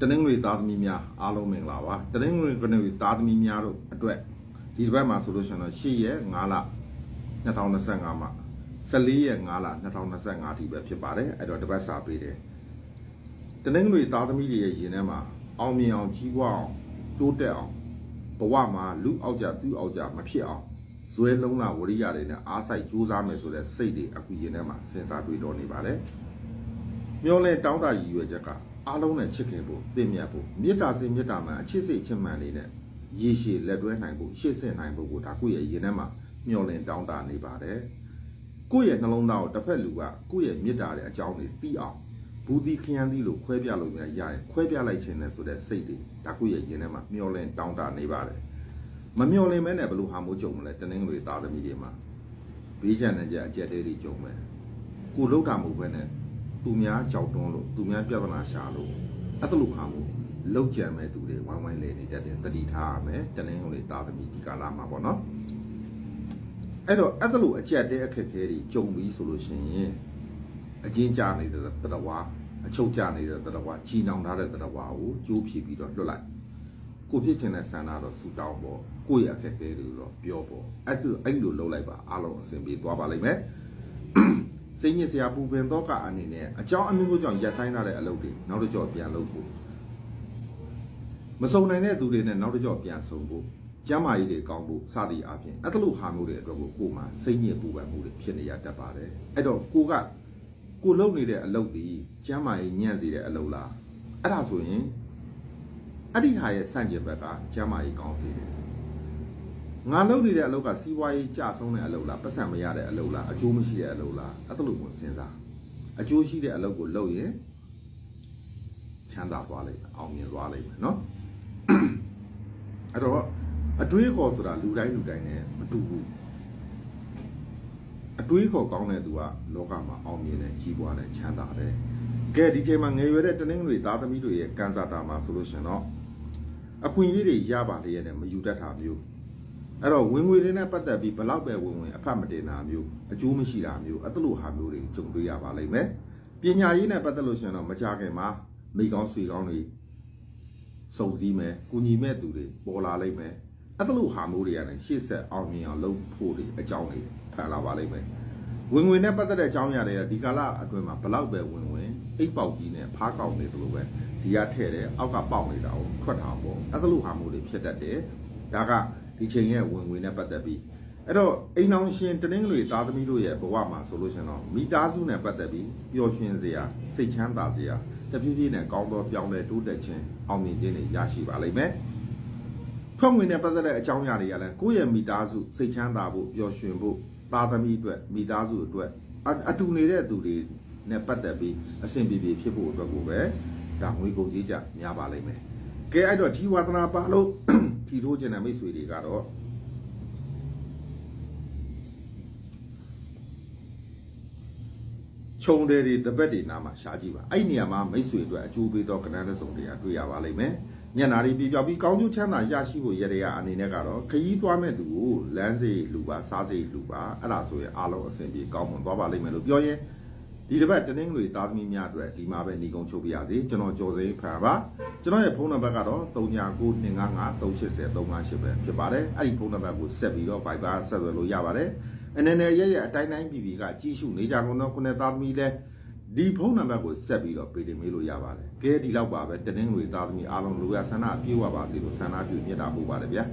တနင်္ဂနွေသားသမီးများအားလုံးမင်္ဂလာပါတနင်္ဂနွေကနေ့သားသမီးများတို့အတွက်ဒီတစ်ပတ်မှာဆိုလို့ရှိရင်တော့8ရက်5လ2025မှာ14ရက်5လ2025ထိပဲဖြစ်ပါတယ်အဲ့တော့တစ်ပတ်စာပေးတယ်တနင်္ဂနွေသားသမီးတွေရဲ့ရင်ထဲမှာအောင်မြင်အောင်ကြီးပွားအောင်တိုးတက်အောင်ဘဝမှာလူအောက်ကြသူ့အောက်ကြမဖြစ်အောင်ဇွဲလုံးလာဝရိယတွေနဲ့အားစိုက်ကြိုးစားမယ်ဆိုတဲ့စိတ်တွေအခုရင်ထဲမှာစဉ်းစားတွေးတော်နေပါတယ်မျောလဲတောင်းတရည်ရွယ်ချက်က အားလုံးနဲ့ချစ်ခင်ဖို့တင့်မြတ်ဖို့မေတ္တာစိတ်မေတ္တာမှန်အချစ်စိတ်ချစ်မှန်လေးနဲ့ရေရှည်လက်တွဲနိုင်ဖို့ရှေ့ဆင့်နိုင်ဖို့ကိုဒါကိုယ့်ရဲ့ရင်ထဲမှာမျောလင့်တောင်းတနေပါတယ်ကိုယ့်ရဲ့နှလုံးသားကိုတစ်ဖက်လူကကိုယ့်ရဲ့မေတ္တာရဲ့အကြောင်းတွေသိအောင်ဘူးဒီခရမ်းသီးလို့ခွဲပြလို့ရရရင်ခွဲပြလိုက်ခြင်းနဲ့ဆိုတဲ့စိတ်တွေဒါကိုယ့်ရဲ့ရင်ထဲမှာမျောလင့်တောင်းတနေပါတယ်မမျောလင့်မဲနဲ့ဘယ်လိုဟာမိုးကြုံမလဲတနင်္ဂနွေသားသမီးတွေမှာဘေးချမ်းတဲ့ကြအကျက်တဲတွေကြုံမယ်ကိုလောက်တာမဟုတ်ဘဲနဲ့ သူများကြောက်တွန်းလို့သူများပြဿနာရှာလို့အဲ့ဒါလိုဟာမို့လောက်ကြံမဲ့သူတွေဝိုင်းဝိုင်းလဲနေတတ်တယ်တတိထားရမယ်တနင်္ဂနွေသားသမီးဒီကာလမှာပေါ့နော်အဲ့တော့အဲ့ဒါလိုအကျက်တဲ့အခက်အခဲတွေကြုံပြီးဆိုလို့ရှိရင်အကျဉ်းကြနေတဲ့တရဝါအချုပ်ကြနေတဲ့တရဝါကြီးနောင်ထားတဲ့တရဝါကိုကြိုးဖြည့်ပြီးတော့လွတ်လိုက်ကိုဖြစ်ချင်တဲ့ဆန္ဒတော့ဆူတောင်းပေါ့ကိုယ့်ရဲ့အခက်အခဲတွေတော့ပြောပေါ့အဲ့ဒါအဲ့လိုလုပ်လိုက်ပါအားလုံးအဆင်ပြေသွားပါလိမ့်မယ် စိတ်ညစ်စရာပူပင်တော့ကအနေနဲ့အကြောင်းအမျိုးမျိုးကြောင့်ရက်ဆိုင်ထားတဲ့အလုပ်တွေနောက်တစ်ကြော့ပြန်လုပ်ဖို့မစုံနိုင်တဲ့သူတွေနဲ့နောက်တစ်ကြော့ပြန်ဆုံဖို့ကျမ်းမာရေးတွေကောင်းဖို့စသည်အပြင်အဲ့ဒါလိုဟာမျိုးတွေအတွက်ကိုကိုယ်မှာစိတ်ညစ်ပူပန်မှုတွေဖြစ်နေရတတ်ပါတယ်အဲ့တော့ကိုကကိုလုပ်နေတဲ့အလုပ်ဒီကျမ်းမာရေးညံ့စေတဲ့အလုပ်လားအဲ့ဒါဆိုရင်အဲ့ဒီဟာရဲ့စန့်ကျင်ဘက်ကကျမ်းမာရေးကောင်းစေတယ် ငါလုပ်နေတဲ့အလုပ်ကစီးပွားရေးကြဆုံးတဲ့အလုပ်လားပတ်စံမရတဲ့အလုပ်လားအကျိုးမရှိတဲ့အလုပ်လားအဲ့ဒါလို့ကိုစဉ်းစားအကျိုးရှိတဲ့အလုပ်ကိုလုပ်ရင်ချမ်းသာသွားလိမ့်မယ်အောင်မြင်သွားလိမ့်မယ်နော်အဲ့တော့အတွေးခေါ်ဆိုတာလူတိုင်းလူတိုင်းနဲ့မတူဘူးအတွေးခေါ်ကောင်းတဲ့သူကလောကမှာအောင်မြင်တဲ့ကြီးပွားတဲ့ချမ်းသာတဲ့ကဲဒီချိန်မှာငယ်ရွယ်တဲ့တနင်္ဂနွေသားသမီးတွေရဲ့ကန်စာတာမှာဆိုလို့ရှရင်တော့အခွင့်အရေးတွေရပါလေရဲ့နဲ့မယူတတ်တာမျိုး အဲ့တော့ဝင်ငွေတွေနဲ့ပတ်သက်ပြီးဘလောက်ပဲဝင်ဝင်အဖတ်မတင်တာမျိုးအကျိုးမရှိတာမျိုးအဲ့လိုဟာမျိုးတွေကြုံတွေ့ရပါလိမ့်မယ်ပညာရေးနဲ့ပတ်သက်လို့ရှိရင်တော့မကြခင်မှာမိကောင်းဆွေကောင်းတွေစုံစည်းမယ်ကုညီမဲ့သူတွေပေါ်လာလိမ့်မယ်အဲ့လိုဟာမျိုးတွေကလည်းရှေ့ဆက်အောင်မြင်အောင်လုပ်ဖို့တွေအကြောင်းတွေဖန်လာပါလိမ့်မယ်ဝင်ငွေနဲ့ပတ်သက်တဲ့အကြောင်းအရာတွေကဒီကာလအတွင်းမှာဘလောက်ပဲဝင်ဝင်အိတ်ပေါက်ကြီးနဲ့ဖားကောက်နေတယ်လို့ပဲဒီကထဲ့တယ်အောက်ကပေါက်နေတာကိုထွက်ထားပေါ့အဲ့လိုဟာမျိုးတွေဖြစ်တတ်တယ်ဒါက ဒီချိန်ရဲ့ဝင်ငွေနဲ့ပတ်သက်ပြီးအဲ့တော့အိမ်အောင်ရှင်တနင်္ဂနွေသားသမီးတို့ရဲ့ဘဝမှာဆိုလို့ရှင်တော့မိသားစုနဲ့ပတ်သက်ပြီးပျော်ရွှင်စရာစိတ်ချမ်းသာစရာတဖြည်းဖြည်းနဲ့ကောင်းသောပြောင်းလဲတိုးတက်ခြင်းအောင်မြင်ခြင်းတွေရရှိပါလိမ့်မယ်ထွက်ငွေနဲ့ပတ်သက်တဲ့အကြောင်းအရာတွေကလည်းကိုယ့်ရဲ့မိသားစုစိတ်ချမ်းသာဖို့ပျော်ရွှင်ဖို့သားသမီးအတွက်မိသားစုအတွက်အအတူနေတဲ့သူတွေနဲ့ပတ်သက်ပြီးအဆင်ပြေပြေဖြစ်ဖို့အတွက်ကိုပဲဒါငွေကုန်ကြီးကြများပါလိမ့်မယ်ကဲအဲ့တော့ဒီဝါသနာပါလို့ ထီထိုးခြင်းတဲ့မိတ်ဆွေတွေကတော့ခြုံတယ်တွေတပတ်တွေနားမှာရှားကြည့်ပါအဲ့ဒီနေရာမှာမိတ်ဆွေအတွက်အကျိုးပေးသောကဏ္ဍတစ်စုံတရာတွေ့ရပါလိမ့်မယ်ညနာရီပြပြောက်ပြီးကောင်းကျိုးချမ်းသာရရှိဖို့ရရအနေနဲ့ကတော့ခရီးသွားမဲ့သူကိုလမ်းစေးလူပါစားစေးလူပါအဲ့ဒါဆိုရင်အားလုံးအဆင်ပြေကောင်းမွန်သွားပါလိမ့်မယ်လို့ပြောရင် ဒီတစ်ပတ်တနင်္ဂနွေသားသမီးများအတွက်ဒီမှာပဲညီကုန်းချုပ်ပြရစီကျွန်တော်ကျော်စိန်ဖန်ပါကျွန်တော်ရဲ့ဖုန်းနံပါတ်ကတော့3992553588ပဲဖြစ်ပါတယ်အဲ့ဒီဖုန်းနံပါတ်ကိုဆက်ပြီးတော့ Viber ဆက်သွယ်လို့ရပါတယ်အနေနဲ့ရရအတိုင်းတိုင်းပြည်ပြည်ကကြီးစုနေကြကုန်တော့ခုနှစ်သားသမီးလဲဒီဖုန်းနံပါတ်ကိုဆက်ပြီးတော့ပေးတင်မေးလို့ရပါတယ်ကဲဒီလောက်ပါပဲတနင်္ဂနွေသားသမီးအားလုံးလူရဆန္ဒပြေဝပါစေလို့ဆန္ဒပြုမြတ်တာပို့ပါတယ်ဗျာ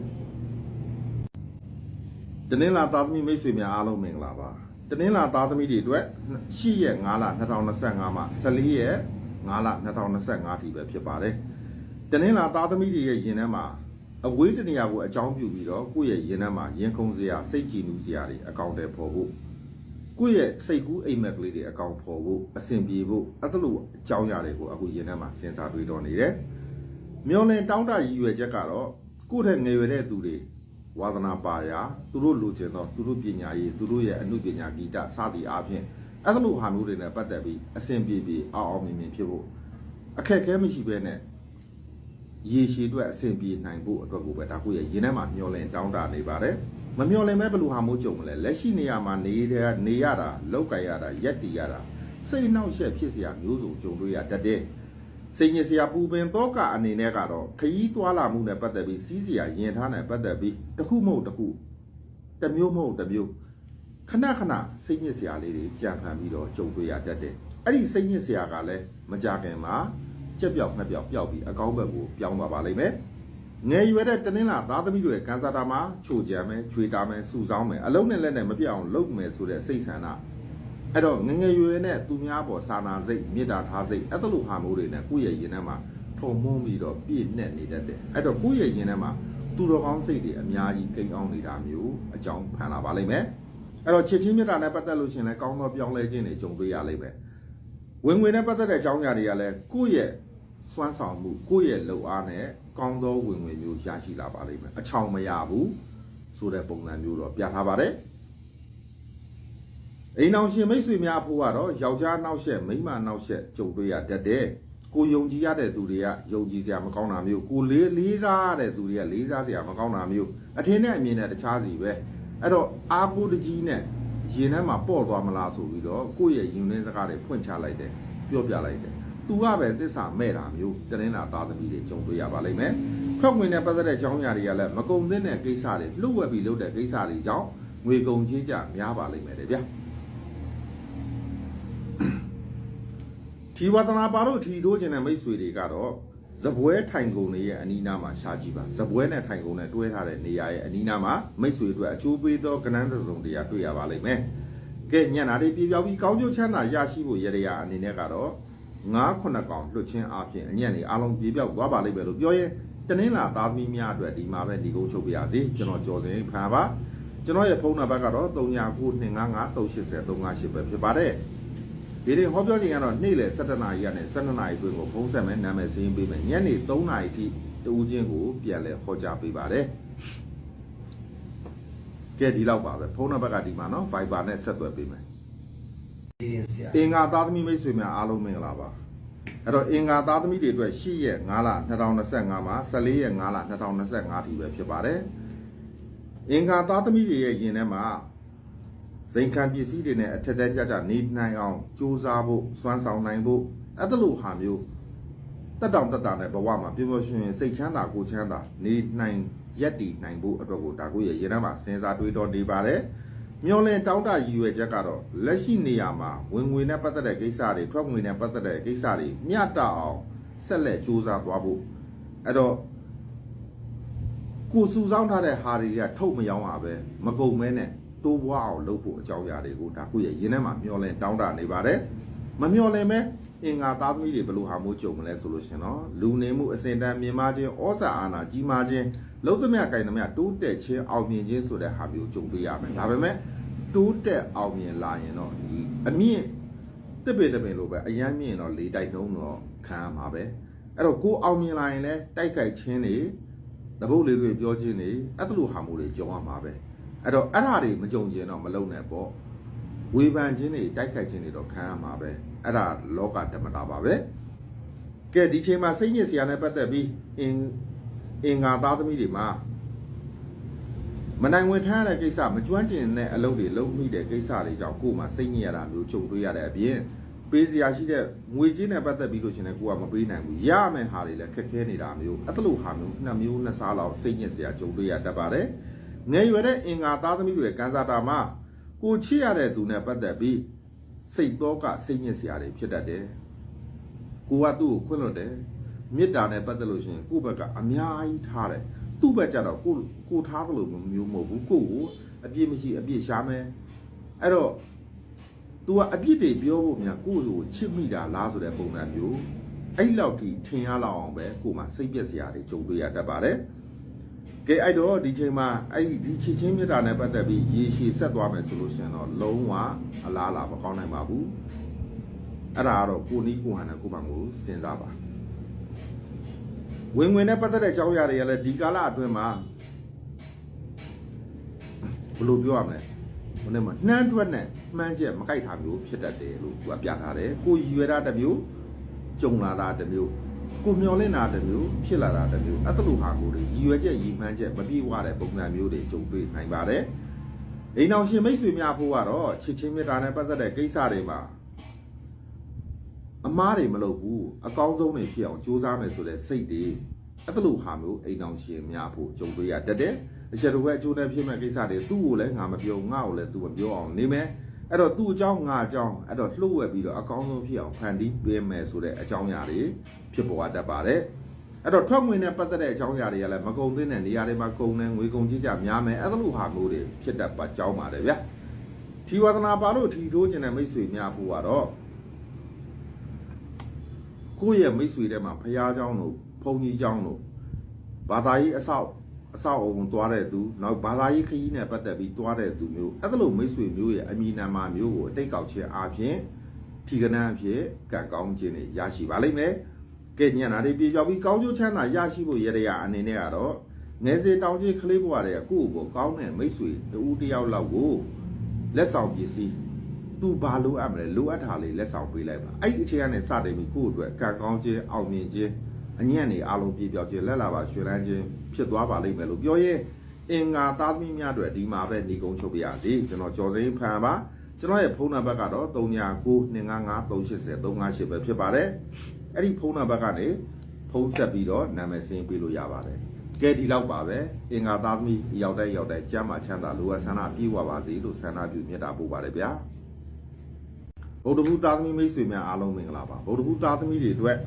တနင်္လာသားသမီးမိတ်ဆွေများအားလုံးမင်္ဂလာပါ တနင်္လာသားသမီးတွေအတွက်8ရက်5လ2025မှာ14ရက်5လ2025ထိပဲဖြစ်ပါတယ်။တနင်္လာသားသမီးတွေရဲ့ရင်ထဲမှာအဝေးတနေရာကိုအကြောင်းပြုပြီးတော့ကိုယ့်ရဲ့ရင်ထဲမှာရင်ခုန်စရာစိတ်ကြည်နူးစရာတွေအကောင့်တွေပေါ်ဖို့ကိုယ့်ရဲ့စိတ်ကူးအိမ်မက်ကလေးတွေအကောင့်ပေါ်ဖို့အဆင်ပြေဖို့အဲ့ဒါလိုအကြောင်းအရာတွေကိုအခုရင်ထဲမှာစဉ်းစားတွေးတော့နေတယ်။မျောလင်တောင်းတရည်ရွယ်ချက်ကတော့ကိုယ့်ထက်ငယ်ရွယ်တဲ့သူတွေ ဝါသနာပါရာသူတို့လိုချင်သောသူတို့ပညာရေးသူတို့ရဲ့အမှုပညာဂီတစသည်အားဖြင့်အဲ့လိုဟာမျိုးတွေနဲ့ပတ်သက်ပြီးအဆင်ပြေပြေအောင်အောင်မြင်မြင်ဖြစ်ဖို့အခက်အခဲမရှိဘဲနဲ့ရေရှည်အတွက်အဆင်ပြေနိုင်ဖို့အတွက်ကိုပဲဒါကိုရရင်ထဲမှာမျောလင်းတောင်းတနေပါတယ်မမျောလင်းမဲ့ဘလူဟာမိုးကြုံမလဲလက်ရှိနေရာမှာနေတဲ့နေရတာလောက်ကြရတာရက်တီရတာစိတ်နှောက်ရှက်ဖြစ်စရာမျိုးစုံကြုံတွေ့ရတတ်တဲ့ စစိတ်ညစ်စရာပူပင်တော့ကအနေနဲ့ကတော့ခရီးသွားလာမှုနဲ့ပတ်သက်ပြီးစီးစရာရင်ထားနဲ့ပတ်သက်ပြီးတစ်ခုမဟုတ်တစ်ခုတစ်မျိုးမဟုတ်တစ်မျိုးခဏခဏစိတ်ညစ်စရာလေးတွေကြံဖန်ပြီးတော့ကြုံတွေ့ရတတ်တယ်အဲ့ဒီစိတ်ညစ်စရာကလည်းမကြခင်မှာကြက်ပြောက်ငှက်ပြောက်ပျောက်ပြီးအကောင်းဘက်ကိုပြောင်းသွားပါလိမ့်မယ်ငယ်ရွယ်တဲ့တနင်္လာသားသမီးတွေရဲ့ကန်ဆာတာမှာချိုကြံမယ်ချွေတာမယ်စူဆောင်းမယ်အလုံးနဲ့လက်နဲ့မပြတ်အောင်လုပ်မယ်ဆိုတဲ့စိတ်ဆန္ဒ အဲ့တော့ငယ်ငယ်ရွယ်ရွယ်နဲ့သူများပေါ်စာနာစိတ်မေတ္တာထားစိတ်အဲ့ဒါလိုဟာမျိုးတွေနဲ့ကိုယ့်ရဲ့ရင်ထဲမှာထုံမုန်းပြီးတော့ပြည့်နဲ့နေတတ်တယ်အဲ့တော့ကိုယ့်ရဲ့ရင်ထဲမှာသူတော်ကောင်းစိတ်တွေအများကြီးကိန်းအောင်နေတာမျိုးအကြောင်းဖန်လာပါလိမ့်မယ်အဲ့တော့ချစ်ချင်းမေတ္တာနဲ့ပတ်သက်လို့ရှရင်လဲကောင်းသောပြောင်းလဲခြင်းတွေကြုံတွေ့ရလိမ့်မယ်ဝင်ငွေနဲ့ပတ်သက်တဲ့အကြောင်းအရာတွေကလည်းကိုယ့်ရဲ့စွမ်းဆောင်မှုကိုယ့်ရဲ့လုံအားနဲ့ကောင်းသောဝင်ငွေမျိုးရရှိလာပါလိမ့်မယ်အချောင်မရဘူးဆိုတဲ့ပုံစံမျိုးတော့ပြထားပါတယ် အိမ်အောင်ရှင်မိတ်ဆွေများအဖို့ကတော့ယောက်ျားနောက်ဆက်မိန်းမနောက်ဆက်ကြုံတွေ့ရတတ်တယ်ကိုယုံကြည်ရတဲ့သူတွေကယုံကြည်စရာမကောင်းတာမျိုးကိုလေးလေးစားရတဲ့သူတွေကလေးစားစရာမကောင်းတာမျိုးအထင်နဲ့အမြင်နဲ့တခြားစီပဲအဲ့တော့အာကိုတကြီးနဲ့ရင်ထဲမှာပေါ့သွားမလားဆိုပြီးတော့ကိုယ့်ရဲ့ယဉ်နှင်းစကားတွေဖွင့်ချလိုက်တယ်ပြောပြလိုက်တယ်သူကပဲတစ္ဆာမဲ့တာမျိုးတနင်္လာသားသမီးတွေကြုံတွေ့ရပါလိမ့်မယ်ခွက်ဝင်နဲ့ပတ်သက်တဲ့အကြောင်းအရာတွေကလည်းမကုံသင့်တဲ့ကိစ္စတွေလှုပ်ဝက်ပြီးလုပ်တဲ့ကိစ္စတွေကြောင့်ငွေကုန်ချေးကြများပါလိမ့်မယ်တဲ့ဗျာ ထီဝတနာပါတို့ထီထိုးခြင်းတဲ့မိတ်ဆွေတွေကတော့ဇပွဲထိုင်ကုန်တွေရဲ့အနီးနားမှာရှားကြည့်ပါဇပွဲနဲ့ထိုင်ကုန်နဲ့တွဲထားတဲ့နေရာရဲ့အနီးနားမှာမိတ်ဆွေတို့အချိုးပေးသောကဏ္ဍတစ်စုံတရာတွေ့ရပါလိမ့်မယ်ကဲညံ့တာတွေပြပြောက်ပြီးကောင်းကျိုးချမ်းသာရရှိဖို့ရရအနေနဲ့ကတော့9ခုနှစ်ကောင်လွတ်ချင်းအပြင်အညံ့တွေအားလုံးပြေပြောက်သွားပါလိမ့်မယ်လို့ပြောရင်တနင်္လာသားသမီးများအတွက်ဒီမှာပဲဒီကုန်းချုပ်ပြရစီကျွန်တော်ကြော်စင်ဖန်ပါကျွန်တော်ရဲ့ဖုန်းနံပါတ်ကတော့39925538ပဲဖြစ်ပါတယ် ဒီနေ့ဟောပြောခြင်းကတော့နေ့လယ်7:00နာရီကနေ12:00နာရီအတွင်းကိုဖုန်းဆက်မယ်နာမည်စာရင်းပေးမယ်ညနေ3:00နာရီထိတူးချင်းကိုပြန်လဲဟောကြားပေးပါတယ်ကဲဒီလောက်ပါပဲဖုန်းနံပါတ်ကဒီမှာနော် Viber နဲ့ဆက်သွယ်ပေးမယ်ဒီရင်ဆရာအင်္ဂါသားသမီးမိတ်ဆွေများအားလုံးမင်္ဂလာပါအဲ့တော့အင်္ဂါသားသမီးတွေအတွက်8ရက်5လ2025မှာ14ရက်5လ2025ထိပဲဖြစ်ပါတယ်အင်္ဂါသားသမီးတွေရဲ့ယင်ထဲမှာ ဇိမ်ခံပစ္စည်းတွေနဲ့အထက်တန်းကြကြနေနိုင်အောင်ကြိုးစားဖို့စွမ်းဆောင်နိုင်ဖို့အဲ့ဒါလိုဟာမျိုးတက်တောင်တက်တာနဲ့ဘဝမှာပြည့်ပြည့်ရှင်ရှင်စိတ်ချမ်းသာကိုယ်ချမ်းသာနေနိုင်ရက်တည်နိုင်ဖို့အတွက်ကိုဒါကိုရဲ့ရင်ထဲမှာစဉ်းစားတွေးတောနေပါတယ်မျောလင်းတောင်းတရည်ရွယ်ချက်ကတော့လက်ရှိနေရာမှာဝင်ငွေနဲ့ပတ်သက်တဲ့ကိစ္စတွေထွက်ငွေနဲ့ပတ်သက်တဲ့ကိစ္စတွေမျှတအောင်ဆက်လက်ကြိုးစားသွားဖို့အဲ့တော့ကိုစုဆောင်းထားတဲ့ဟာတွေကထုတ်မရောင်းတာပဲမကုန်မဲနဲ့ တိုးပွားအောင်လုပ်ဖို့အကြောင်းအရာတွေကိုဒါကိုရဲ့ရင်ထဲမှာမျောလင်းတောင်းတနေပါတယ်မမျောလင်းမဲအင်္ဂါသားသမီးတွေဘယ်လိုဟာမျိုးကြုံမလဲဆိုလို့ရှင်တော့လူနေမှုအစဉ်တန်းမြင်မာခြင်းဩဇာအာဏာကြီးမားခြင်းလုံးသမျှကင်သမျှတိုးတက်ခြင်းအောင်မြင်ခြင်းဆိုတဲ့ဟာမျိုးကြုံတွေ့ရမယ်ဒါပေမဲ့တိုးတက်အောင်မြင်လာရင်တော့ဒီအမြင့်တစ်ပင်တစ်ပင်လိုပဲအရန်မြင့်တော့လေတိုက်နှုံးတော့ခံရမှာပဲအဲ့တော့ကိုအောင်မြင်လာရင်လည်းတိုက်ခိုက်ခြင်းတွေတပုတ်လေးတွေပြောခြင်းတွေအဲ့လိုဟာမျိုးတွေကြုံရမှာပဲ အဲ့တော့အဲ့ဒါတွေမကြုံကျင်တော့မလုံနဲ့ပေါ့ဝေဖန်ခြင်းတွေတိုက်ခိုက်ခြင်းတွေတော့ခံရမှာပဲအဲ့ဒါလောကဓမ္မတာပါပဲကဲဒီချိန်မှာစိတ်ညစ်စရာနဲ့ပတ်သက်ပြီးအင်အင်္ဂါသားသမီးတွေမှာမနိုင်ဝင်ထမ်းရတဲ့ကိစ္စမကျွမ်းကျင်တဲ့အလုပ်တွေလုပ်မိတဲ့ကိစ္စတွေကြောင့်ကိုယ်မှာစိတ်ညစ်ရတာမျိုးကြုံတွေ့ရတဲ့အပြင်ပေးစရာရှိတဲ့ငွေကြေးနဲ့ပတ်သက်ပြီးလို့ရှင်လည်းကိုကမပေးနိုင်ဘူးရမယ်ဟာတွေလည်းခက်ခဲနေတာမျိုးအဲ့လိုဟာမျိုးနှစ်မျိုးနှစ်စားလောက်စိတ်ညစ်စရာကြုံတွေ့ရတတ်ပါတယ် ငယ်ရွယ်တဲ့အင်္ဂါသားသမီးတွေကန်စာတာမှာကိုချစ်ရတဲ့သူနဲ့ပတ်သက်ပြီးစိတ်တော့ကစိတ်ညစ်စရာတွေဖြစ်တတ်တယ်ကိုကသူ့ကိုခွင့်လွတ်တယ်မေတ္တာနဲ့ပတ်သက်လို့ရှိရင်ကိုယ့်ဘက်ကအများကြီးထားတယ်သူ့ဘက်ကျတော့ကိုကိုထားသလိုမျိုးမဟုတ်ဘူးကိုကိုအပြစ်မရှိအပြစ်ရှားမယ်အဲ့တော့ तू ကအပြစ်တွေပြောဖို့များကိုယ့်ကိုချစ်မိတာလားဆိုတဲ့ပုံစံမျိုးအဲ့လောက်ထိထင်ရလောက်အောင်ပဲကိုယ်မှစိတ်ပြက်စရာတွေကြုံတွေ့ရတတ်ပါတယ် ကဲအဲ့တော့ဒီချိန်မှာအဲ့ဒီဒီချစ်ချင်းမြတ်တာနဲ့ပတ်သက်ပြီးရေရှည်ဆက်သွားမယ်ဆိုလို့ရှိရင်တော့လုံးဝအလားအလာမကောင်းနိုင်ပါဘူးအဲ့ဒါကတော့ကိုနီးကိုဟန်နဲ့ကိုပံကိုစဉ်းစားပါဝင်ဝင်နဲ့ပတ်သက်တဲ့အကြောင်းအရာတွေကလည်းဒီကာလအတွင်းမှာဘယ်လိုပြောရမလဲဟိုနေ့မှာနှမ်းထွက်နဲ့မှန်းချက်မကြိုက်တာမျိုးဖြစ်တတ်တယ်လို့သူကပြထားတယ်ကိုရွယ်တာတစ်မျိုးကြုံလာတာတစ်မျိုး ကိုမျောလင့်တာတစ်မျိုးဖြစ်လာတာတစ်မျိုးအဲ့လိုဟာမျိုးတွေရည်ရွယ်ချက်ရည်မှန်းချက်မပြေဝတဲ့ပုံစံမျိုးတွေကြုံတွေ့နိုင်ပါတယ်အိမ်အောင်ရှင်မိတ်ဆွေများဖို့ကတော့ချစ်ချင်းမြတ်တာနဲ့ပတ်သက်တဲ့ကိစ္စတွေမှာအမားတွေမလုပ်ဘူးအကောင်းဆုံးတွေဖြစ်အောင်ကြိုးစားမယ်ဆိုတဲ့စိတ်တွေအဲ့ဒါလိုဟာမျိုးအိမ်အောင်ရှင်များဖို့ကြုံတွေ့ရတတ်တယ်အချက်တစ်ဝက်အကျိုးနဲ့ဖြစ်မဲ့ကိစ္စတွေသူ့ကိုလည်းငါမပြောငါ့ကိုလည်းသူမပြောအောင်နေမယ် အဲ့တော့သူ့အကြောင်းငါအကြောင်းအဲ့တော့လှုပ်ဝက်ပြီးတော့အကောင်းဆုံးဖြစ်အောင်ဖန်တီးပေးမယ်ဆိုတဲ့အကြောင်းအရာတွေဖြစ်ပေါ်တတ်ပါတယ်အဲ့တော့ထွက်ငွေနဲ့ပတ်သက်တဲ့အကြောင်းအရာတွေကလည်းမကုံသင့်တဲ့နေရာတွေမှာကုံနေငွေကုံကြီးကြများမယ်အဲ့ဒါလိုဟာမျိုးတွေဖြစ်တတ်ပါကြောင်းပါတယ်ဗျာထီဝဒနာပါလို့ထီထိုးခြင်းတဲ့မိတ်ဆွေများဖို့ကတော့ ကိုယ့်ရဲ့မိတ်ဆွေထဲမှာဖះเจ้าတို့ဘုံကြီးเจ้าတို့ဘာသာရေးအဆောက် အဆောက်အုံသွားတဲ့သူနောက်ဘာသာရေးခရီးနဲ့ပတ်သက်ပြီးသွားတဲ့သူမျိုးအဲ့ဒါလိုမိတ်ဆွေမျိုးရဲ့အမည်နာမမျိုးကိုအတိတ်ကောက်ခြင်းအပြင်ထီကနန်းအဖြစ်ကံကောင်းခြင်းတွေရရှိပါလိမ့်မယ်ကဲညနာတွေပြေပြောက်ပြီးကောင်းကျိုးချမ်းသာရရှိဖို့ရရအနေနဲ့ကတော့ငယ်စေတောင်ကြီးကလေးဘဝတွေကကိုယ့်ကိုယ်ကောင်းတဲ့မိတ်ဆွေတူတယောက်လောက်ကိုလက်ဆောင်ပစ္စည်းသူဘာလိုအပ်မလဲလိုအပ်တာလေးလက်ဆောင်ပေးလိုက်ပါအဲ့ဒီအချိန်ကနေစတင်ပြီးကိုယ့်အတွက်ကံကောင်းခြင်းအောင်မြင်ခြင်း အညံ့နေအလုံးပြေပြောက်ခြင်းလက်လာပါရွှေလန်းခြင်းဖြစ်သွားပါလိမ့်မယ်လို့ပြောရင်အင်္ဂါသားသမီးများအတွက်ဒီမှာပဲညီကုန်းချုပ်ပြရစီကျွန်တော်ကြော်စိမ်းဖန်ပါကျွန်တော်ရဲ့ဖုန်းနံပါတ်ကတော့39925538ပဲဖြစ်ပါတယ်အဲ့ဒီဖုန်းနံပါတ်ကနေဖုန်းဆက်ပြီးတော့နာမည်စင်းပေးလို့ရပါတယ်ကဲဒီလောက်ပါပဲအင်္ဂါသားသမီးရောက်တဲ့ရောက်တဲ့ကျမ်းမာချမ်းသာလိုအပ်ဆန္ဒပြေဝပါစေလို့ဆန္ဒပြုမြတ်တာပို့ပါတယ်ဗျာဗုဒ္ဓဘုသားသမီးမိတ်ဆွေများအားလုံးမင်္ဂလာပါဗုဒ္ဓဘုသားသမီးတွေအတွက်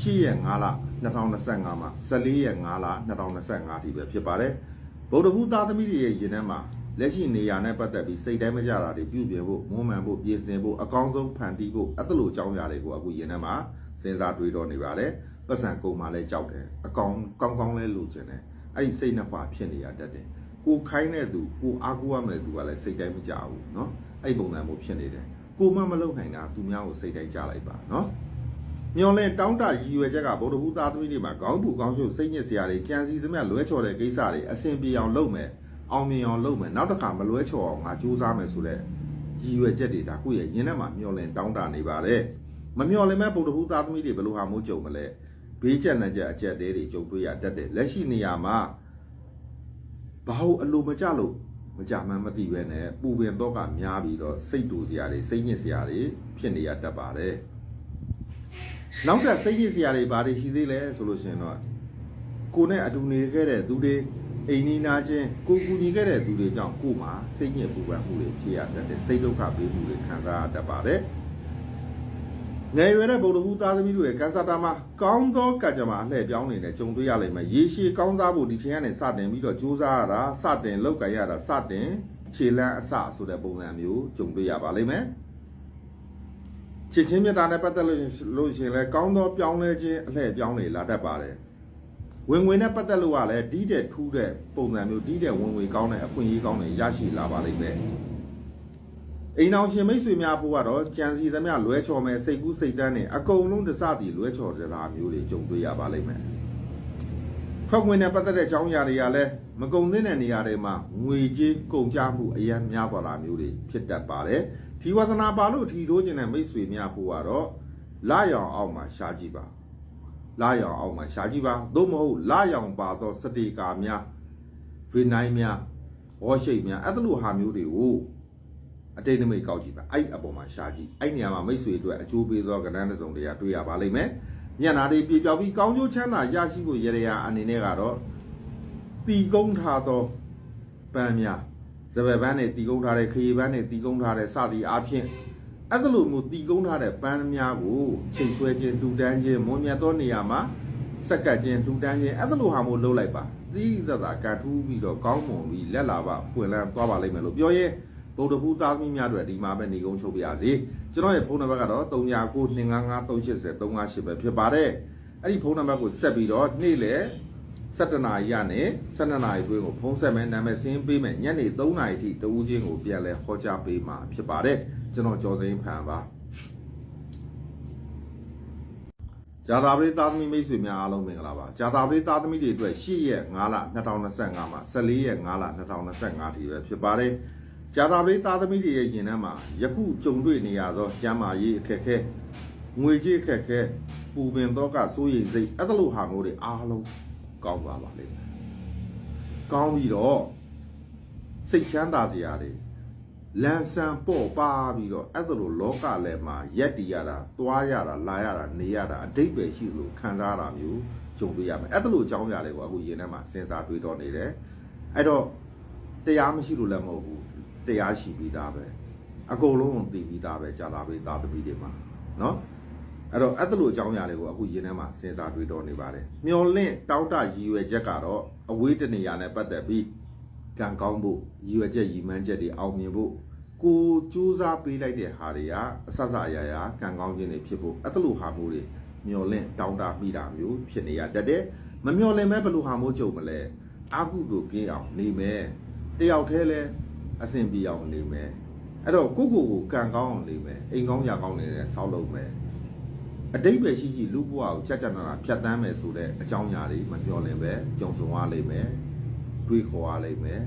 ရှိရက်5လ2025မှာ14ရက်5လ2025ထိပဲဖြစ်ပါတယ်ဗုဒ္ဓဘုသားသမီးတွေရဲ့ယင်ထဲမှာလက်ရှိနေရာနဲ့ပတ်သက်ပြီးစိတ်တိုင်းမကြတာတွေပြုပြင်ဖို့မွမ်းမံဖို့ပြင်ဆင်ဖို့အကောင်းဆုံးဖန်တီးဖို့အဲ့လိုအကြောင်းအရာတွေကိုအခုယင်ထဲမှာစဉ်းစားတွေးတော့နေပါတယ်ပတ်စံကုန်မှလည်းကြောက်တယ်အကောင်ကောင်းကောင်းလဲလိုချင်တယ်အဲ့ဒီစိတ်နှစ်ပါးဖြစ်နေရတတ်တယ်ကိုခိုင်းတဲ့သူကိုအားကိုးရမယ့်သူကလည်းစိတ်တိုင်းမကြဘူးเนาะအဲ့ဒီပုံစံမျိုးဖြစ်နေတယ် ကိုမမလုံနိုင်တာသူများကိုစိတ်တိုင်းကြလိုက်ပါနော် မျော်လင့်တောင်းတရည်ရွယ်ချက်ကဗုဒ္ဓဘုသားသမီးတွေမှာခေါင်းပူခေါင်းရှုပ်စိတ်ညစ်စရာတွေကြံစီသမျှလွဲချော်တဲ့ကိစ္စတွေအဆင်ပြေအောင်လုပ်မယ်အောင်မြင်အောင်လုပ်မယ်နောက်တစ်ခါမလွဲချော်အောင်ငါကြိုးစားမယ်ဆိုတဲ့ရည်ရွယ်ချက်တွေဒါကိုယ့်ရဲ့ယင်ထဲမှာမျော်လင့်တောင်းတနေပါတယ်မမျော်လင့်မဲ့ဗုဒ္ဓဘုသားသမီးတွေဘယ်လိုဟာမို့ကြုံမလဲဘေးကျက်နှက်ကျက်အကျက်သေးတွေကြုံတွေ့ရတတ်တယ်လက်ရှိနေရာမှာဘာလို့အလိုမကြလို့မကြမှန်းမသိပဲနဲ့ပူပင်တော့ကများပြီးတော့စိတ်တူစရာတွေစိတ်ညစ်စရာတွေဖြစ်နေရတတ်ပါတယ်။ နောက်ထပ်စိတ်ညစ်စရာတွေဘာတွေရှိသေးလဲဆိုလို့ရှိရင်တော့ကိုနဲ့အတူနေခဲ့တဲ့သူတွေအိမ်နီးနာချင်းကိုကူညီခဲ့တဲ့သူတွေကြောင့်ကို့မှာစိတ်ညစ်ပူပန်မှုတွေဖြစ်ရတတ်တယ်စိတ်ဒုက္ခပေးမှုတွေခံစားရတတ်ပါတယ်။ငယ်ရွယ်တဲ့ဗုဒ္ဓဘုသားသမီးတို့ရဲ့ကန်ဆာတာမှာကောင်းသောကံကြမ္မာအလှည့်ပြောင်းနေတဲ့ကြုံတွေ့ရလိမ့်မယ်။ရေရှည်ကောင်းစားဖို့ဒီချိန်ကနေစတင်ပြီးတော့ကြိုးစားရတာစတင်လောက်ကရတာစတင်ခြေလန်းအစဆိုတဲ့ပုံစံမျိုးကြုံတွေ့ရပါလိမ့်မယ်။ ချစ်ချင်းမြတ်တာနဲ့ပတ်သက်လို့လို့ရှရင်လဲကောင်းသောပြောင်းလဲခြင်းအလှည့်ပြောင်းနေလာတတ်ပါတယ်။ဝင်ဝင်နဲ့ပတ်သက်လို့ကလည်းဒီတဲ့ထူးတဲ့ပုံစံမျိုးဒီတဲ့ဝင်ဝင်ကောင်းတဲ့အခွင့်အရေးကောင်းတွေရရှိလာပါလိမ့်မယ်။အိမ်အောင်ရှင်မိတ်ဆွေများဖို့ကတော့ကြံစီသမျှလွဲချော်မယ်စိတ်ကူးစိတ်တန်းနဲ့အကုန်လုံးတစသည်လွဲချော်ကြတာမျိုးတွေကြုံတွေ့ရပါလိမ့်မယ်။ထွက်ဝင်နဲ့ပတ်သက်တဲ့အကြောင်းအရာတွေကလည်းမကုံသင့်တဲ့နေရာတွေမှာငွေကြေးကုန်ကြမှုအများများသွားတာမျိုးတွေဖြစ်တတ်ပါတယ်။ ဒီဝသနာပါလို့ထီထိုးခြင်းတဲ့မိတ်ဆွေများဖို့ကတော့လာရောင်အောက်မှာရှားကြည့်ပါ။လာရောင်အောက်မှာရှားကြည့်ပါ။သို့မဟုတ်လာရောင်ပါသောစတေကာများဗီနိုင်းများဝေါ်ရှိတ်များအဲ့လိုဟာမျိုးတွေကိုအတိတ်နမိတ်ကောက်ကြည့်ပါအဲ့ဒီအပေါ်မှာရှားကြည့်အဲ့ဒီနေရာမှာမိတ်ဆွေအတွက်အကျိုးပေးသောကဏ္ဍတစ်စုံတရာတွေ့ရပါလိမ့်မယ်ညနာတွေပြေပြောက်ပြီးကောင်းကျိုးချမ်းသာရရှိဖို့ရရအနေနဲ့ကတော့တီကုန်းထားသောပန်းများ စပယ်ပန်းနဲ့တီကုန်းထားတဲ့ခရီးပန်းနဲ့တီကုန်းထားတဲ့စသည်အားဖြင့်အဲ့ဒါလိုမျိုးတီကုန်းထားတဲ့ပန်းများကိုချိန်ဆွဲခြင်းတူတန်းခြင်းမွန်မြတ်သောနေရာမှာစက်ကတ်ခြင်းတူတန်းခြင်းအဲ့ဒါလိုဟာမျိုးလုပ်လိုက်ပါသီးသသာကတ်ထူးပြီးတော့ကောင်းမွန်ပြီးလက်လာပါပွင့်လန်းသွားပါလိမ့်မယ်လို့ပြောရဲဗုဒ္ဓဘုသားသမီးများအတွက်ဒီမှာပဲနေကုန်းချုပ်ပြရစီကျွန်တော်ရဲ့ဖုန်းနံပါတ်ကတော့39925538ပဲဖြစ်ပါတယ်အဲ့ဒီဖုန်းနံပါတ်ကိုဆက်ပြီးတော့နေ့လေ 7နာရီကနေ7နာရီတွင်းကိုဖုန်းဆက်မယ်နာမည်စင်းပေးမယ်ညနေ3နာရီထိတဦးချင်းကိုပြန်လဲဟောကြားပေးမှာဖြစ်ပါတယ်ကျွန်တော်ကြော်စိမ်းဖန်ပါဇာတာပရိသားသမီးမိတ်ဆွေများအားလုံးမင်္ဂလာပါဇာတာပရိသားသမီးတွေအတွက်8ရက်5လ2025မှာ14ရက်5လ2025ထိပဲဖြစ်ပါတယ်ဂျာတာပရိသားသမီးတွေရဲ့ရင်ထဲမှာယခုကြုံတွေ့နေရသောကျမ်းမာရေးအခက်အခဲငွေကြေးအခက်အခဲပူပင်တော့ကစိုးရိမ်စိတ်အဲ့ဒါလိုဟာမျိုးတွေအားလုံး ကောင်းပါပါလိမ့်မယ်။ကောင်းပြီးတော့စိတ်ချမ်းသာစရာတွေလန်ဆန်ပေါ့ပါပြီးတော့အဲ့ဒါလိုလောကလည်းမှာရက်တီရတာသွားရတာလာရတာနေရတာအတိတ်ပဲရှိလို့ခံစားရတာမျိုးကြုံတွေ့ရမယ်အဲ့ဒါလိုအကြောင်းအရာတွေကိုအခုရင်ထဲမှာစဉ်းစားတွေးတော့နေတယ်အဲ့တော့တရားမရှိလို့လည်းမဟုတ်ဘူးတရားရှိပြီးသားပဲအကုန်လုံးကိုသိပြီးသားပဲကြာလာပြီသာသမီတွေမှာနော် အဲ့တော့အဲ့ဒါလိုအကြောင်းအရာတွေကိုအခုရင်ထဲမှာစဉ်းစားတွေးတော့နေပါတယ်မျော်လင့်တောက်တရည်ရွယ်ချက်ကတော့အဝေးတနေရာနဲ့ပတ်သက်ပြီးကံကောင်းဖို့ရည်ရွယ်ချက်ရည်မှန်းချက်တွေအောင်မြင်ဖို့ကိုစူးစမ်းပေးလိုက်တဲ့ဟာတွေကအဆဆအရာရာကံကောင်းခြင်းတွေဖြစ်ဖို့အဲ့ဒါလိုဟာမျိုးတွေမျော်လင့်တောင်းတမိတာမျိုးဖြစ်နေရတတ်တယ်မမျော်လင့်မဲဘယ်လိုဟာမျိုးကြုံမလဲအာကုသို့ကင်းအောင်နေမယ်တယောက်တည်းလဲအဆင်ပြေအောင်နေမယ်အဲ့တော့ကိုကိုကိုကံကောင်းအောင်နေမယ်အိမ်ကောင်းရာကောင်းနေတဲ့ဆောက်လုပ်မယ် အတိတ်ပဲရှိရှိလူဘဝကိုကြက်ကြက်နာနာဖြတ်တန်းမယ်ဆိုတဲ့အကြောင်းအရာတွေမမျော်လင့်ပဲကြုံဆုံရလိမ့်မယ်တွေးခေါ်ရလိမ့်မယ်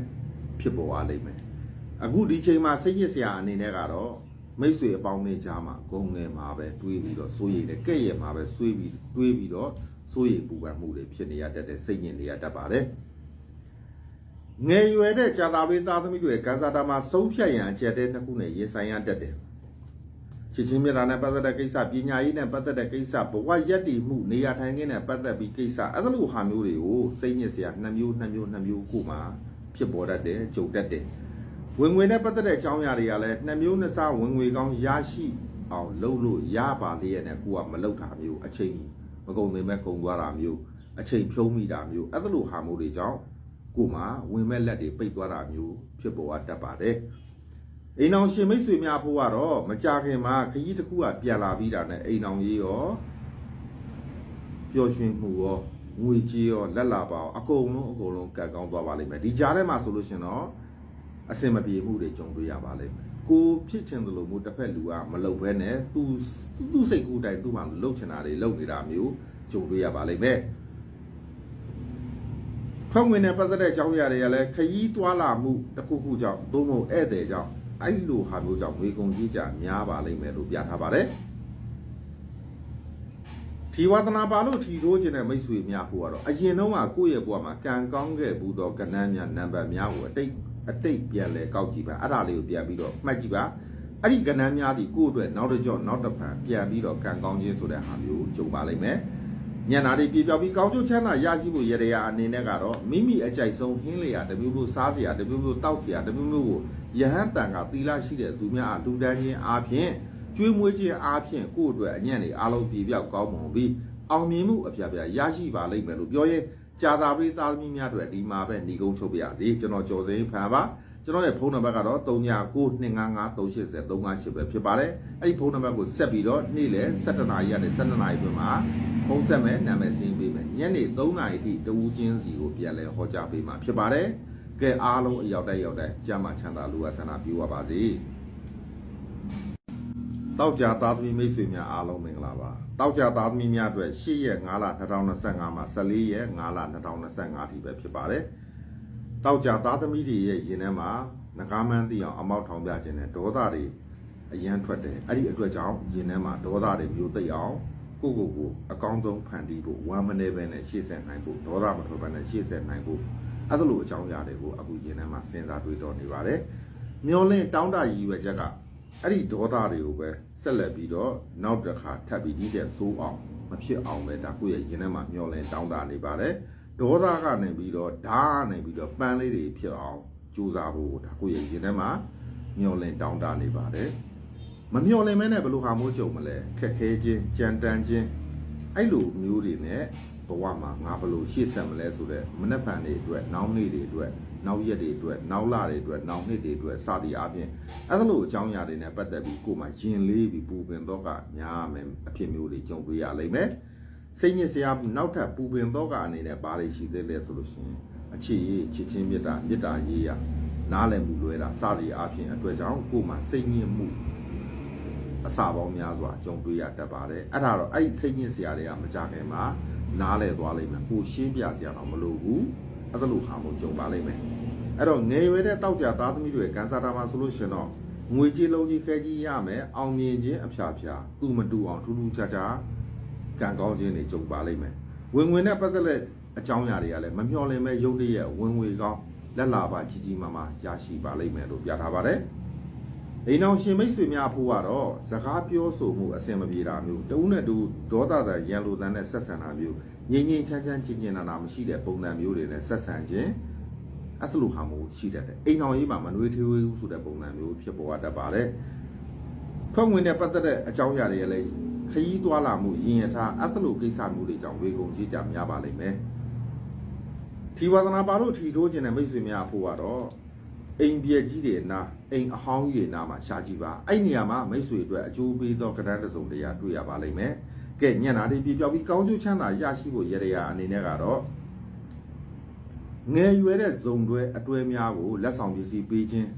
ဖြစ်ပေါ်ရလိမ့်မယ်အခုဒီချိန်မှာစိတ်ရစ်စရာအနေနဲ့ကတော့မိတ်ဆွေအပေါင်းတွေကြားမှာဂုံငယ်မှာပဲတွေးပြီးတော့စိုးရိမ်တယ်ကဲ့ရဲ့မှာပဲဆွေးပြီးတွေးပြီးတော့စိုးရိမ်ပူပန်မှုတွေဖြစ်နေရတတ်တဲ့စိတ်ညစ်နေရတတ်ပါတယ်ငယ်ရွယ်တဲ့ကြာသာပေးသားသမီးတွေကစားတာမှာဆုံးဖြတ်ရန်အချက်တဲ့နှစ်ခုနဲ့ရင်ဆိုင်ရတတ်တယ် ချစ်ချင်းမြတ်တာနဲ့ပတ်သက်တဲ့ကိစ္စပညာရေးနဲ့ပတ်သက်တဲ့ကိစ္စဘဝရက်တည်မှုနေရာထိုင်ခင်းနဲ့ပတ်သက်ပြီးကိစ္စအဲ့ဒါလိုဟာမျိုးတွေကိုစိတ်ညစ်စရာနှစ်မျိုးနှစ်မျိုးနှစ်မျိုးကိုမှဖြစ်ပေါ်တတ်တယ်ကြုံတတ်တယ်ဝင်ငွေနဲ့ပတ်သက်တဲ့အကြောင်းအရာတွေကလည်းနှစ်မျိုးနှစ်စားဝင်ငွေကောင်းရရှိအောင်လုပ်လို့ရပါလေရဲ့နဲ့ကိုကမလုပ်တာမျိုးအချိန်မကုန်သေးမဲ့ကုန်သွားတာမျိုးအချိန်ဖြုံးမိတာမျိုးအဲ့ဒါလိုဟာမျိုးတွေကြောင့်ကိုမှဝင်မဲ့လက်တွေပိတ်သွားတာမျိုးဖြစ်ပေါ်တတ်ပါတယ် အိမ်အောင်ရှင်မိတ်ဆွေများဖို့ကတော့မကြခင်မှာခကြီးတစ်ခုကပြန်လာပြီးတာနဲ့အိမ်အောင်ကြီးရောပျော်ရွှင်မှုရောငွေကြေးရောလက်လာပါအောင်အကုန်လုံးအကုန်လုံးကံကောင်းသွားပါလိမ့်မယ်ဒီကြားထဲမှာဆိုလို့ရှင်တော့အစင်မပြေမှုတွေကြုံတွေ့ရပါလိမ့်မယ်ကိုဖြစ်ချင်တယ်လို့မျိုးတစ်ဖက်လူကမလုပ်ဘဲနဲ့သူသူ့စိတ်ကူးတိုင်းသူ့မှာလှုပ်ချင်တာတွေလှုပ်နေတာမျိုးကြုံတွေ့ရပါလိမ့်မယ်ဖွင့်ဝင်နဲ့ပတ်သက်တဲ့အကြောင်းအရာတွေကလည်းခยีးသွားလာမှုတစ်ခုခုကြောင့်သို့မဟုတ်ဧည့်သည်ကြောင့် အဲ့လိုဟာမျိုးကြောင့်ဝေကုံကြီးကြများပါလိမ့်မယ်လို့ပြထားပါတယ်ထီဝါသနာပါလို့ထီထိုးခြင်းတဲ့မိတ်ဆွေများဖို့ကတော့အရင်တော့ကကိုယ့်ရဲ့ဘဝမှာကံကောင်းခဲ့ဘူးတော့ကဏ္ဍများနံပါတ်များကိုအတိတ်အတိတ်ပြန်လဲကောက်ကြည့်ပါအဲ့ဒါလေးကိုပြန်ပြီးတော့မှတ်ကြည့်ပါအဲ့ဒီကဏ္ဍများဒီကိုယ့်အတွက်နောက်တစ်ကြော့နောက်တစ်ဖန်ပြန်ပြီးတော့ကံကောင်းခြင်းဆိုတဲ့ဟာမျိုးကြုံပါလိမ့်မယ်ညနာတွေပြပြောက်ပြီးကောင်းကျိုးချမ်းသာရရှိဖို့ရရရာအနေနဲ့ကတော့မိမိအကြိုက်ဆုံးဟင်းလျာတစ်မျိုးမျိုးစားစရာတစ်မျိုးမျိုးတောက်စရာတစ်မျိုးမျိုးကို ယဟန်တန်ကသီလရှိတဲ့သူများအလူတန်းခြင်းအားဖြင့်ကျွေးမွေးခြင်းအားဖြင့်ကိုယ့်အတွက်အညံ့တွေအားလုံးပြပြောက်ကောင်းမွန်ပြီးအောင်မြင်မှုအဖျားဖျားရရှိပါလိမ့်မယ်လို့ပြောရင်ကြာသာပရိသားသမီးများအတွက်ဒီမှာပဲညီကုန်းချုပ်ပြရစီကျွန်တော်ကျော်စိန်ဖန်ပါကျွန်တော်ရဲ့ဖုန်းနံပါတ်ကတော့399255358358ပဲဖြစ်ပါတယ်အဲ့ဒီဖုန်းနံပါတ်ကိုဆက်ပြီးတော့နေ့လယ်7:00နာရီကနေ12:00နာရီအတွင်းမှာဖုန်းဆက်မယ်နာမည်စင်းပေးမယ်ညနေ3နာရီထိတဝူးချင်းစီကိုပြန်လဲဟောကြားပေးမှာဖြစ်ပါတယ် ကဲအားလုံးအရောက်တိုက်ရောက်တိုက်ကြမှာချမ်းသာလူဝဆန္ဒပြုပါပါစေတောက်ကြသားသမီးမိတ်ဆွေများအားလုံးမင်္ဂလာပါတောက်ကြသားသမီးများအတွက်8ရက်5လ2025မှာ14ရက်5လ2025ထိပဲဖြစ်ပါတယ်တောက်ကြသားသမီးတွေရဲ့ရင်ထဲမှာငကားမန်းသိအောင်အမောက်ထောင်ပြခြင်းနဲ့ဒေါသတွေအရန်ထွက်တယ်အဲ့ဒီအတွက်ကြောင့်ရင်ထဲမှာဒေါသတွေမျိုးသိအောင်ကိုကိုကိုအကောင်းဆုံးဖန်တီးဖို့ဝမ်းမနေပဲနဲ့ရှေ့ဆက်နိုင်ဖို့ဒေါသမထွက်ပဲနဲ့ရှေ့ဆက်နိုင်ဖို့ အဲ့ဒါလိုအကြောင်းအရာတွေကိုအခုရင်ထဲမှာစဉ်းစားတွေးတော်နေပါတယ်မျောလင့်တောင်းတရည်ရွယ်ချက်ကအဲ့ဒီဒေါသတွေကိုပဲဆက်လက်ပြီးတော့နောက်တစ်ခါထပ်ပြီးဒီတဲ့ဆိုးအောင်မဖြစ်အောင်ပဲဒါကိုယ့်ရဲ့ရင်ထဲမှာမျောလင့်တောင်းတနေပါတယ်ဒေါသကနေပြီးတော့ဓာတ်ကနေပြီးတော့ပန်းလေးတွေဖြစ်အောင်ကြိုးစားဖို့ဒါကိုယ့်ရဲ့ရင်ထဲမှာမျောလင့်တောင်းတနေပါတယ်မမျော်လင့်မဲနဲ့ဘယ်လိုဟာမိုးကြုံမလဲခက်ခဲခြင်းကြမ်းတမ်းခြင်းအဲ့လိုမျိုးတွေနဲ့ ဘဝမှာငါဘယ်လိုရှေ့ဆက်မလဲဆိုတော့မနှက်ဖန်တွေအတွက်နောက်နေ့တွေအတွက်နောက်ရက်တွေအတွက်နောက်လတွေအတွက်နောက်နှစ်တွေအတွက်စသည်အပြင်အဲ့လိုအကြောင်းအရာတွေနဲ့ပတ်သက်ပြီးကိုယ်မှာယင်လေးပြီးပူပင်တော့ကညာမယ်အဖြစ်မျိုးတွေကြုံတွေ့ရလိမ့်မယ်စိတ်ညစ်စရာနောက်ထပ်ပူပင်တော့ကအနေနဲ့ဘာတွေရှိသေးလဲဆိုလို့ရှိရင်အခြေရေးချစ်ချင်းမေတ္တာမေတ္တာရေးရနားလည်မှုလွဲတာစသည်အပြင်အတွက်ကြောင့်ကိုယ်မှာစိတ်ညစ်မှုအစာပေါင်းများစွာကြုံတွေ့ရတတ်ပါတယ်အဲ့ဒါတော့အဲ့ဒီစိတ်ညစ်စရာတွေကမကြခင်မှာ နားလဲသွားလိမ့်မယ်ကိုရှင်းပြစရာတော့မလိုဘူးအဲ့ဒါလိုဟာမို့ကြုံပါလိမ့်မယ်အဲ့တော့ငယ်ရွယ်တဲ့တောက်ကြသားသမီးတွေကန်ဆာတာမှာဆိုလို့ရှင်တော့ငွေကြေးလုံးကြီးခဲကြီးရမယ်အောင်မြင်ခြင်းအဖျားဖျားသူမတူအောင်ထူးထူးခြားခြားကံကောင်းခြင်းတွေကြုံပါလိမ့်မယ်ဝင်ဝင်နဲ့ပတ်သက်တဲ့အကြောင်းအရာတွေကလည်းမမျှော်လင့်မဲ့ရုပ်တရက်ဝင်ငွေကောင်းလက်လာပါကြီးကြီးမားမားရရှိပါလိမ့်မယ်လို့ပြထားပါတယ် အိမ်အောင်ရှင်မိတ်ဆွေများဖို့ကတော့စကားပြောဆိုမှုအဆင်မပြေတာမျိုးတဦးနဲ့တူဒေါသတရန်လိုတန်နဲ့ဆက်ဆံတာမျိုးငြိမ်ငြိမ်ချမ်းချမ်းချင်းချင်းနာနာမရှိတဲ့ပုံစံမျိုးတွေနဲ့ဆက်ဆံခြင်းအဲ့လိုဟာမျိုးရှိတတ်တယ်အိမ်အောင်ရေးမှာမနှွေးထွေးဘူးဆိုတဲ့ပုံစံမျိုးဖြစ်ပေါ်တတ်ပါတယ်ဖွဲ့ဝင်တဲ့ပတ်သက်တဲ့အကြောင်းအရာတွေလည်းခရီးသွားလာမှုရင်ရထားအဲ့လိုကိစ္စမျိုးတွေကြောင့်ဝေကုန်ကြီးကြများပါလိမ့်မယ်ထီဝါသနာပါတို့ထီထိုးခြင်းတဲ့မိတ်ဆွေများဖို့ကတော့ အိမ်ပြက်ကြီးတွေနာအိမ်အဟောင်းကြီးတွေနာမှာရှာကြည့်ပါအဲ့နေရာမှာမိတ်ဆွေအတွက်အကျိုးပေးသောကဏ္ဍတစ်စုံတရာတွေ့ရပါလိမ့်မယ်ကဲညံ့တာတွေပြပြောက်ပြီးကောင်းကျိုးချမ်းသာရရှိဖို့ရရရာအနေနဲ့ကတော့ငယ်ရွယ်တဲ့ဇုံတွဲအတွဲများကိုလက်ဆောင်ပစ္စည်းပေးခြင်း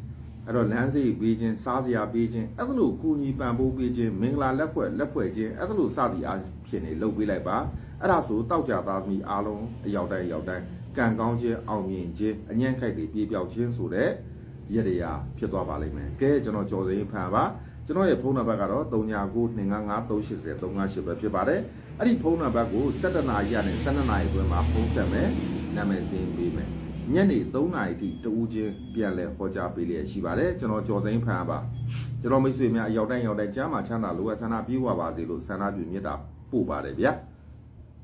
အဲ့တော့လမ်းစိပေးခြင်းစားစရာပေးခြင်းအဲ့ဒါလို့ကူညီပံ့ပိုးပေးခြင်းမင်္ဂလာလက်ဖွဲ့လက်ဖွဲ့ခြင်းအဲ့ဒါလို့စသည်အားဖြင့်နေလုပ်ပေးလိုက်ပါအဲ့ဒါဆိုတောက်ကြသားသမီးအားလုံးအရောက်တိုင်းအရောက်တိုင်းကံကောင်းခြင်းအောင်မြင်ခြင်းအညံ့ခိုက်တွေပြေပြောက်ခြင်းဆိုတဲ့ ရရရာဖြစ်သွားပါလိမ့်မယ်။ကဲကျွန်တော်ကြော်စိမ်းဖန်ပါကျွန်တော်ရဲ့ဖုန်းနံပါတ်ကတော့39925538ပဲဖြစ်ပါတယ်။အဲ့ဒီဖုန်းနံပါတ်ကို17နာရီကနေ12နာရီအတွင်းမှာဖုန်းဆက်မယ်။နာမည်စင်းပေးမယ်။ညနေ3နာရီထိတဦးချင်းပြန်လဲဟောကြားပေးလျက်ရှိပါတယ်။ကျွန်တော်ကြော်စိမ်းဖန်ပါကျွန်တော်မိတ်ဆွေများအရောက်တိုင်းရောက်တိုင်းကြားမှာချမ်းသာလိုအပ်ဆန္ဒပြေဝပါစေလို့ဆန္ဒပြုမြတ်တာပို့ပါတယ်ဗျာ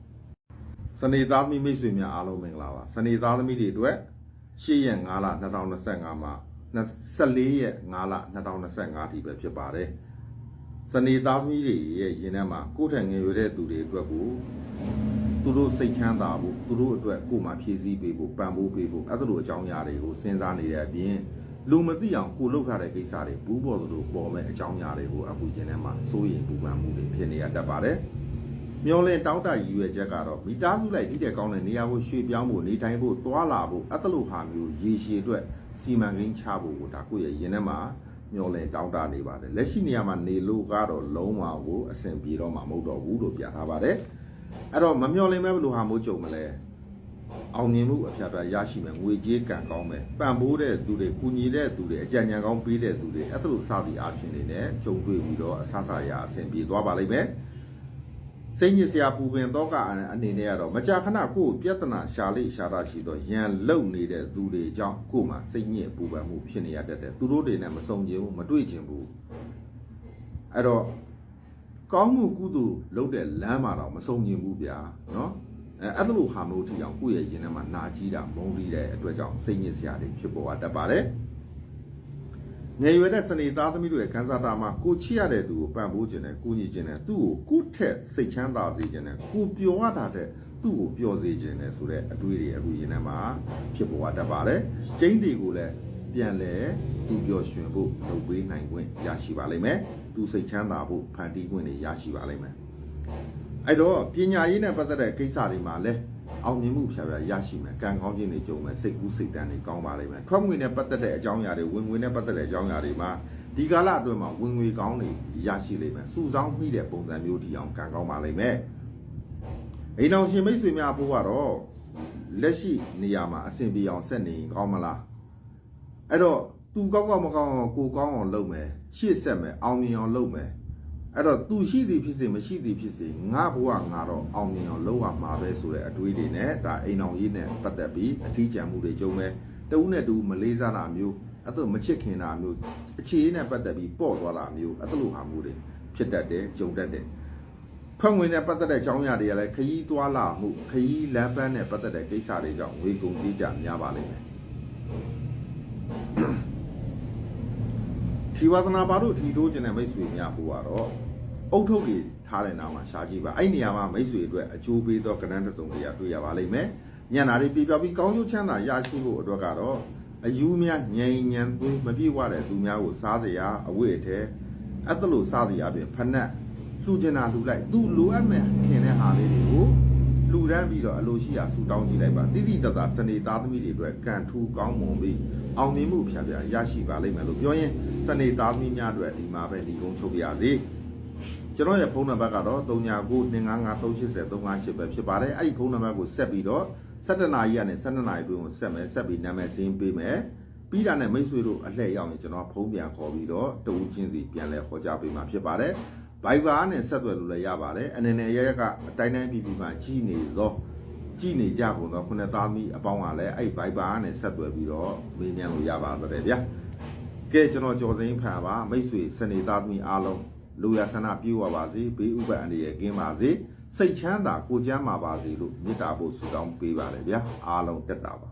။စနေသားသမီးမိတ်ဆွေများအားလုံးမင်္ဂလာပါ။စနေသားသမီးတွေအတွက်ရှေ့ရက်9လ2025မှာ 24ရက်5လ2025ထိပဲဖြစ်ပါတယ်။စနေသားသမီးတွေရဲ့ရင်ထဲမှာကိုယ်ထံငယ်ရွယ်တဲ့သူတွေအတွက်ကိုသူတို့စိတ်ချမ်းသာဖို့သူတို့အတွက်ကိုယ်မှာဖြည့်ဆည်းပေးဖို့ပံ့ပိုးပေးဖို့အဲ့လိုအကြောင်းအရာတွေကိုစဉ်းစားနေတဲ့အပြင်လူမသိအောင်ကိုလုပ်ထားတဲ့ကိစ္စတွေဘူးပေါ်သလိုပေါ်မဲ့အကြောင်းအရာတွေကိုအခုရင်ထဲမှာစိုးရိမ်ပူပန်မှုတွေဖြစ်နေရတတ်ပါတယ်။မျောလင်းတောင်းတရည်ရွယ်ချက်ကတော့မိသားစုလိုက်ဒီတဲ့ကောင်းတဲ့နေရာကိုရွှေ့ပြောင်းဖို့နေထိုင်ဖို့သွာလာဖို့အဲ့လိုဟာမျိုးရေရှည်အတွက် စီမံကိန်းချဖို့ကိုဒါကိုယ့်ရဲ့ရင်ထဲမှာမျောလင်းတောင်းတနေပါတယ်လက်ရှိနေရာမှာနေလို့ကတော့လုံးဝကိုအဆင်ပြေတော့မှာမဟုတ်တော့ဘူးလို့ပြထားပါတယ်အဲ့တော့မမျောလင်းမဲ့ဘယ်လိုဟာမျိုးကြုံမလဲအောင်မြင်မှုအဖျက်ဖျက်ရရှိမယ်ငွေကြေးကံကောင်းမယ်ပံ့ပိုးတဲ့သူတွေကူညီတဲ့သူတွေအကြံဉာဏ်ကောင်းပေးတဲ့သူတွေအဲ့လိုစသည်အဖြစ်နေနဲ့ကြုံတွေ့ပြီးတော့အဆဆရာအဆင်ပြေသွားပါလိမ့်မယ် စိတ်ညစ်စရာပူပင်တော့ကအနေနဲ့ကတော့မကြာခဏကိုယ်ပြဿနာရှာလိရှာတာရှိတော့ရန်လုံနေတဲ့သူတွေကြောင့်ကိုယ်မှာစိတ်ညစ်ပူပန်မှုဖြစ်နေရတတ်တယ်သူတို့တွေနဲ့မဆုံချင်ဘူးမတွေ့ချင်ဘူးအဲ့တော့ကောင်းမှုကုသိုလ်လုပ်တဲ့လမ်းမှာတော့မဆုံချင်ဘူးဗျာနော်အဲအဲ့လိုဟာမျိုးထီအောင်ကိုယ့်ရဲ့ရင်ထဲမှာနာကြီးတာမုန်းပြီးတဲ့အတွက်ကြောင့်စိတ်ညစ်စရာတွေဖြစ်ပေါ်တတ်ပါတယ် ငယ်ရွယ်တဲ့စနေသားသမီးတို့ရဲ့ခန်းစားတာမှာကိုချစ်ရတဲ့သူကိုပံ့ပိုးခြင်းနဲ့ကိုညီခြင်းနဲ့သူ့ကိုကုထက်စိတ်ချမ်းသာစေခြင်းနဲ့ကိုပျော်ရတာတဲ့သူ့ကိုပျော်စေခြင်းနဲ့ဆိုတဲ့အတွေးတွေအခုရင်ထဲမှာဖြစ်ပေါ်တတ်ပါတယ်ကျင်းတွေကိုလည်းပြန်လဲသူပျော်ရွှင်ဖို့လုပ်ပေးနိုင်ခွင့်ရရှိပါလိမ့်မယ်သူစိတ်ချမ်းသာဖို့ဖန်တီးခွင့်တွေရရှိပါလိမ့်မယ်အဲ့တော့ပညာရေးနဲ့ပတ်သက်တဲ့ကိစ္စတွေမှာလည်း အောင်မြင်မှုဖြာဖြာရရှိမယ်ကံကောင်းခြင်းတွေကြုံမယ်စိတ်ကူးစိတ်တန်းတွေကောင်းပါလိမ့်မယ်ထွက်ငွေနဲ့ပတ်သက်တဲ့အကြောင်းအရာတွေဝင်ငွေနဲ့ပတ်သက်တဲ့အကြောင်းအရာတွေမှာဒီကာလအတွင်းမှာဝင်ငွေကောင်းတွေရရှိလိမ့်မယ်စုဆောင်းမိတဲ့ပုံစံမျိုးဒီအောင်ကံကောင်းပါလိမ့်မယ်အိမ်အောင်ရှင်မိတ်ဆွေများဖို့ကတော့လက်ရှိနေရာမှာအဆင်ပြေအောင်ဆက်နေရင်ကောင်းမလားအဲ့တော့သူကောက်ကောက်မကောက်အောင်ကိုကောင်းအောင်လုပ်မယ်ရှေ့ဆက်မယ်အောင်မြင်အောင်လုပ်မယ် အဲ့တော့သူရှိသည်ဖြစ်စေမရှိသည်ဖြစ်စေငါဘဝငါတော့အောင်မြင်အောင်လုပ်ရမှာပဲဆိုတဲ့အတွေးတွေနဲ့ဒါအိမ်အောင်ရေးနဲ့ပတ်သက်ပြီးအထီးကျန်မှုတွေကြုံမယ်တဦးနဲ့တူမလေးစားတာမျိုးအဲ့ဒါမချစ်ခင်တာမျိုးအခြေအနေနဲ့ပတ်သက်ပြီးပေါ့သွားတာမျိုးအဲ့ဒါလိုဟာမျိုးတွေဖြစ်တတ်တယ်ကြုံတတ်တယ်ဖွင့်ဝင်နဲ့ပတ်သက်တဲ့အကြောင်းအရာတွေကလည်းခရီးသွားလာမှုခရီးလမ်းပန်းနဲ့ပတ်သက်တဲ့ကိစ္စတွေကြောင့်ဝေကုန်ကြီးကြများပါလိမ့်မယ်ဒီဝါသနာပါတို့ထီတိုးခြင်းတဲ့မိတ်ဆွေများဟိုကတော့ အုတ်ထုတ်တွေထားတဲ့နာမှာရှားကြည့်ပါအဲ့နေရာမှာမိတ်ဆွေအတွက်အကျိုးပေးသောကဏ္ဍတစ်စုံတရာတွေ့ရပါလိမ့်မယ်ညနာတွေပြပြပြီးကောင်းကျိုးချမ်းသာရရှိဖို့အတွက်ကတော့အယူများငြိမ်ညံသွင်းမပြည့်ဝတဲ့သူများကိုစားစရာအဝိအထဲအဲ့ဒါလို့စားစရာပြင်ဖက်နှက်လှူကျင်တာလှူလိုက်သူလိုအပ်မဲ့ခင်တဲ့ဟာလေးတွေကိုလူတန်းပြီးတော့အလိုရှိရာဆူတောင်းကြည့်လိုက်ပါတိတိတတ်စနေသားသမီးတွေအတွက်ကံထူကောင်းမွန်ပြီးအောင်မြင်မှုဖြာဖြာရရှိပါလိမ့်မယ်လို့ပြောရင်စနေသားသမီးများအတွက်ဒီမှာပဲဒီကုန်းချုပ်ပြရစီ ကျွန်တော်ရဲ့ဖုန်းနံပါတ်ကတော့3992538038ပဲဖြစ်ပါတယ်အဲ့ဒီဖုန်းနံပါတ်ကိုဆက်ပြီးတော့17နာရီကနေ12နာရီအတွင်းကိုဆက်မယ်ဆက်ပြီးနာမည်စင်းပေးမယ်ပြီးတာနဲ့မိတ်ဆွေတို့အလှည့်ရောက်ရင်ကျွန်တော်ဖုန်းပြန်ခေါ်ပြီးတော့တဦးချင်းစီပြန်လဲခေါ်ကြပေးမှာဖြစ်ပါတယ် Viber နဲ့ဆက်သွယ်လို့လည်းရပါတယ်အနေနဲ့ရရကအတိုင်းတိုင်းပြည်ပြည်မှာကြီးနေတော့ကြည်နေကြကုန်တော့ခုနှစ်သားမီးအပေါင်းကလည်းအဲ့ Viber နဲ့ဆက်သွယ်ပြီးတော့မေးမြန်းလို့ရပါတယ်ဗျာကဲကျွန်တော်ကြော်စိမ်းဖန်ပါမိတ်ဆွေစနေသားသမီးအားလုံး လူရဆန္ဒပြုဝပါစေဘေးဥပတ်အန္တရာယ်ကင်းပါစေစိတ်ချမ်းသာကိုယ်ချမ်းသာပါစေလို့မေတ္တာပို့ဆုတောင်းပေးပါတယ်ဗျာအားလုံးတက်တာပါ